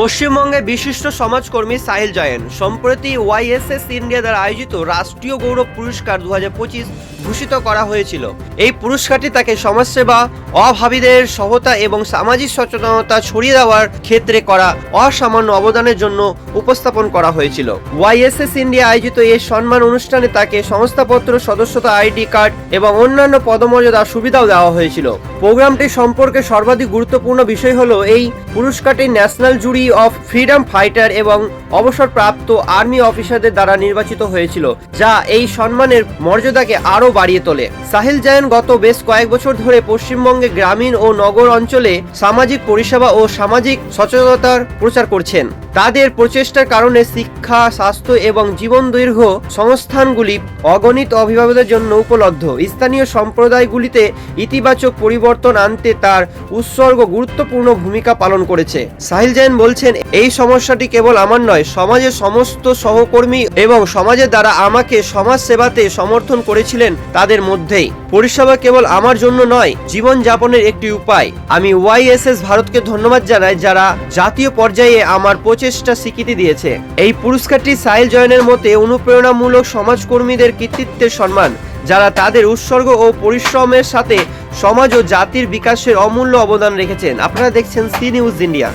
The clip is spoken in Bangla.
পশ্চিমবঙ্গে বিশিষ্ট সমাজকর্মী সাহিল জয়েন। সম্প্রতি ওয়াইএসএস ইন্ডিয়া দ্বারা আয়োজিত রাষ্ট্রীয় গৌরব পুরস্কার দু হাজার পঁচিশ ভূষিত করা হয়েছিল। এই পুরস্কারটি তাকে সমাজসেবা, অভাবীদের সহতা এবং সামাজিক সচেতনতা ছড়িয়ে দেওয়ার ক্ষেত্রে করা অসামান্য অবদানের জন্য উপস্থাপন করা হয়েছিল। ওয়াইএসএস ইন্ডিয়া আয়োজিত এই সম্মান অনুষ্ঠানে তাকে সংস্থাপত্র, সদস্যতা, আইডি কার্ড এবং অন্যান্য পদমর্যাদা সুবিধাও দেওয়া হয়েছিল। প্রোগ্রামটি সম্পর্কে সর্বাধিক গুরুত্বপূর্ণ বিষয় হলো এই পুরস্কারটি national jury of freedom fighter এবং অবসরপ্রাপ্ত আর্মি অফিসারদের দ্বারা নির্বাচিত হয়েছিল, যা এই সম্মানের মর্যাদাকে আরও বাড়িয়ে তোলে। সাহিল জায়ন গত বেশ কয়েক বছর ধরে পশ্চিমবঙ্গে গ্রামীণ ও নগর অঞ্চলে সামাজিক পরিষেবা ও সামাজিক সচেতনতার প্রচার করছেন। তাদের প্রচেষ্টার কারণে শিক্ষা, স্বাস্থ্য এবং জীবন দৈর্ঘ্য সংস্থানগুলি অগণিত অভিভাবকদের জন্য উপলব্ধ। স্থানীয় সম্প্রদায়গুলিতে ইতিবাচক পরিবর্তন আনতে তার উৎসর্গ গুরুত্বপূর্ণ ভূমিকা পালন করেছে। সাহিল জৈন বলছেন, এই সমস্যাটি কেবল আমার নয়, সমাজের সমস্ত সহকর্মী এবং সমাজের দ্বারা আমাকে সমাজ সেবাতে সমর্থন করেছিলেন তাদের মধ্যেই। পরিষেবা কেবল আমার জন্য নয়, জীবন যাপনের একটি উপায়। আমি ওয়াইএসএস ভারতকে ধন্যবাদ জানাই যারা জাতীয় পর্যায়ে আমার প্রচেষ্টা স্বীকৃতি দিয়েছে। এই পুরস্কারটি সাইল জয়নের মতে অনুপ্রেরণামূলক সমাজকর্মীদের কৃতিত্বের সম্মান, যারা তাদের উৎসর্গ ও পরিশ্রমের সাথে সমাজ ও জাতির বিকাশের অমূল্য অবদান রেখেছেন। আপনারা দেখছেন সি নিউজ ইন্ডিয়া।